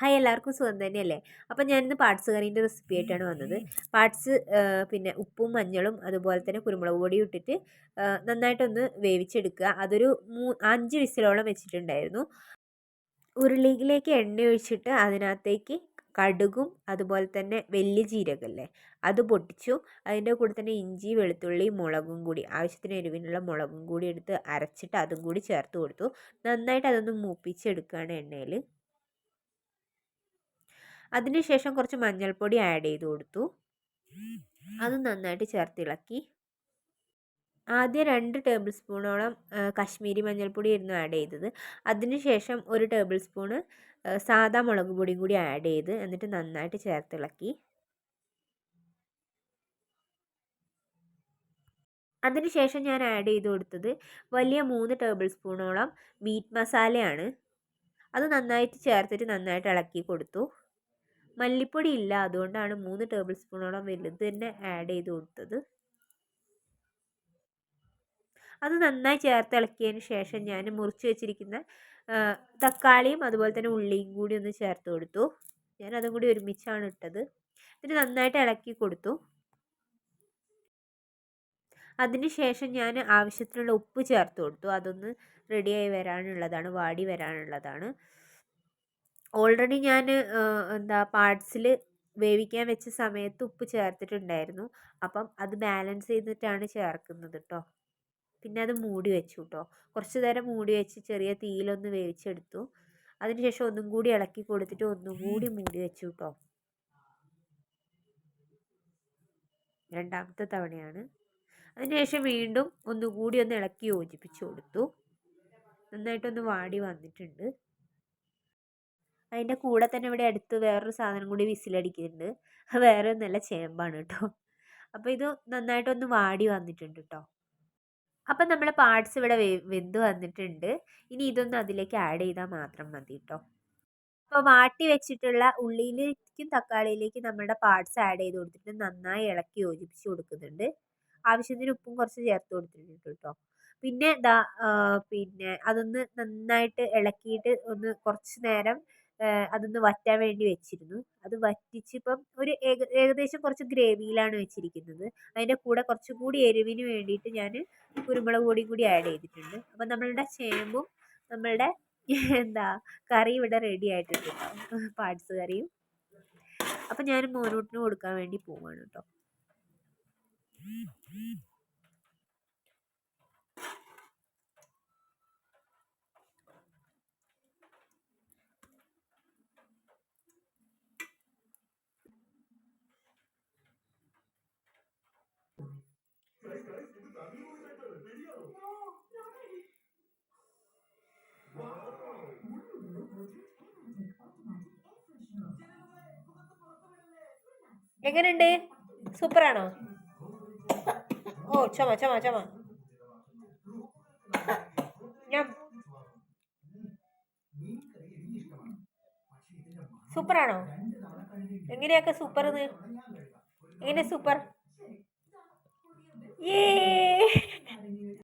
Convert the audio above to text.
Hi എല്ലാവർക്കും സുഖം തന്നെയല്ലേ? അപ്പം ഞാനിന്ന് പാട്സ് കറീന്റെ റെസിപ്പി ആയിട്ടാണ് വന്നത്. പാട്സ് പിന്നെ ഉപ്പും മഞ്ഞളും അതുപോലെ തന്നെ കുരുമുളക് പൊടിയും ഇട്ടിട്ട് നന്നായിട്ടൊന്ന് വേവിച്ചെടുക്കുക. അതൊരു മൂ അഞ്ച് വിസിലോളം വെച്ചിട്ടുണ്ടായിരുന്നു. ഉരുളിയിലേക്ക് എണ്ണ ഒഴിച്ചിട്ട് അതിനകത്തേക്ക് കടുകും അതുപോലെ തന്നെ വലിയ ജീരകമല്ലേ അത് പൊട്ടിച്ചു. അതിന്റെ കൂടെ തന്നെ ഇഞ്ചി വെളുത്തുള്ളി മുളകും കൂടി ആവശ്യത്തിന് എരിവിനുള്ള മുളകും കൂടി എടുത്ത് അരച്ചിട്ട് അതും കൂടി ചേർത്ത് കൊടുത്തു. നന്നായിട്ട് അതൊന്ന് മൂപ്പിച്ചെടുക്കുകയാണ് എണ്ണയിൽ. അതിനുശേഷം കുറച്ച് മഞ്ഞൾപ്പൊടി ആഡ് ചെയ്ത് കൊടുത്തു. അത് നന്നായിട്ട് ചേർത്തിളക്കി ആദ്യം രണ്ട് ടേബിൾ സ്പൂണോളം കശ്മീരി മഞ്ഞൾപ്പൊടി ആയിരുന്നു ആഡ് ചെയ്തത്. അതിനുശേഷം ഒരു ടേബിൾ സ്പൂണ് സാദാ മുളക് പൊടിയും കൂടി ആഡ് ചെയ്ത് എന്നിട്ട് നന്നായിട്ട് ചേർത്തിളക്കി അതിനുശേഷം ഞാൻ ആഡ് ചെയ്ത് കൊടുത്തത് വലിയ മൂന്ന് ടേബിൾ സ്പൂണോളം മീറ്റ് മസാലയാണ് അത് നന്നായിട്ട് ചേർത്തിട്ട് നന്നായിട്ട് ഇളക്കി കൊടുത്തു. മല്ലിപ്പൊടി ഇല്ല. അതുകൊണ്ടാണ് മൂന്ന് ടേബിൾ സ്പൂണോളം വലുത് തന്നെ ആഡ് ചെയ്ത് കൊടുത്തത്. അത് നന്നായി ചേർത്ത് ഇളക്കിയതിന് ശേഷം ഞാൻ മുറിച്ച് വെച്ചിരിക്കുന്ന തക്കാളിയും അതുപോലെ തന്നെ ഉള്ളിയും കൂടി ഒന്ന് ചേർത്ത് കൊടുത്തു. ഞാൻ അതും കൂടി ഒരുമിച്ചാണ് ഇട്ടത്. എന്നിട്ട് നന്നായിട്ട് ഇളക്കി കൊടുത്തു. അതിന് ശേഷം ഞാൻ ആവശ്യത്തിനുള്ള ഉപ്പ് ചേർത്ത് കൊടുത്തു. അതൊന്ന് റെഡിയായി വരാനുള്ളതാണ് വാടി വരാനുള്ളതാണ്. ഓൾറെഡി ഞാൻ എന്താ പാർട്സിൽ വേവിക്കാൻ വെച്ച സമയത്ത് ഉപ്പ് ചേർത്തിട്ടുണ്ടായിരുന്നു. അപ്പം അത് ബാലൻസ് ചെയ്തിട്ടാണ് ചേർക്കുന്നത് കേട്ടോ പിന്നെ അത് മൂടി വെച്ചു കേട്ടോ കുറച്ച് നേരം മൂടി വെച്ച് ചെറിയ തീയിലൊന്ന് വേവിച്ചെടുത്തു. അതിനുശേഷം ഒന്നും കൂടി ഇളക്കി കൊടുത്തിട്ട് ഒന്നും കൂടി മൂടി വെച്ചു കേട്ടോ രണ്ടാമത്തെ തവണയാണ്. അതിനുശേഷം വീണ്ടും ഒന്നുകൂടി ഒന്ന് ഇളക്കി യോജിപ്പിച്ചു കൊടുത്തു. നന്നായിട്ടൊന്ന് വാടി വന്നിട്ടുണ്ട്. അതിന്റെ കൂടെ തന്നെ ഇവിടെ അടുത്ത് വേറൊരു സാധനം കൂടി വിസിലടിക്കുന്നുണ്ട്. വേറെ ഒന്നല്ല ചേമ്പാണ് കേട്ടോ. അപ്പോൾ ഇത് നന്നായിട്ടൊന്ന് വാടി വന്നിട്ടുണ്ട് കേട്ടോ. അപ്പം നമ്മൾ പാർട്സ് ഇവിടെ വെന്ത് വന്നിട്ടുണ്ട്. ഇനി ഇതൊന്ന് അതിലേക്ക് ആഡ് ചെയ്താൽ മാത്രം മതി കേട്ടോ. അപ്പോൾ വാട്ടി വെച്ചിട്ടുള്ള ഉള്ളിയിലേക്കും തക്കാളിയിലേക്കും നമ്മുടെ പാർട്സ് ആഡ് ചെയ്ത് കൊടുത്തിട്ട് നന്നായി ഇളക്കി യോജിപ്പിച്ച് കൊടുക്കുന്നുണ്ട്. ആവശ്യത്തിന് ഉപ്പും കുറച്ച് ചേർത്ത് കൊടുത്തിട്ടുണ്ട് കേട്ടോ. പിന്നെ ദാ പിന്നെ അതൊന്ന് നന്നായിട്ട് ഇളക്കിയിട്ട് ഒന്ന് കുറച്ച് നേരം അതൊന്ന് വറ്റാൻ വേണ്ടി വെച്ചിരുന്നു. അത് വറ്റിച്ചിപ്പം ഒരു ഏകദേശം കുറച്ച് ഗ്രേവിയിലാണ് വെച്ചിരിക്കുന്നത്. അതിന്റെ കൂടെ കുറച്ചും കൂടി എരിവിന് വേണ്ടിയിട്ട് ഞാൻ കുരുമുളക് പൊടി കൂടി ആഡ് ചെയ്തിട്ടുണ്ട്. അപ്പം നമ്മളുടെ ചേമ്പും നമ്മളുടെ എന്താ കറി ഇവിടെ റെഡി ആയിട്ടുണ്ട് പാർട്സ് കറിയും. അപ്പം ഞാൻ മോനൂട്ടിന് കൊടുക്കാൻ വേണ്ടി പോവാണ് കേട്ടോ എങ്ങനെയുണ്ട്? സൂപ്പറാണോ? ഓ ചുമ ചുമ ചുമ. ഞാൻ സൂപ്പറാണോ? എങ്ങനെയൊക്കെ സൂപ്പർ എങ്ങനെ സൂപ്പർ? ഏ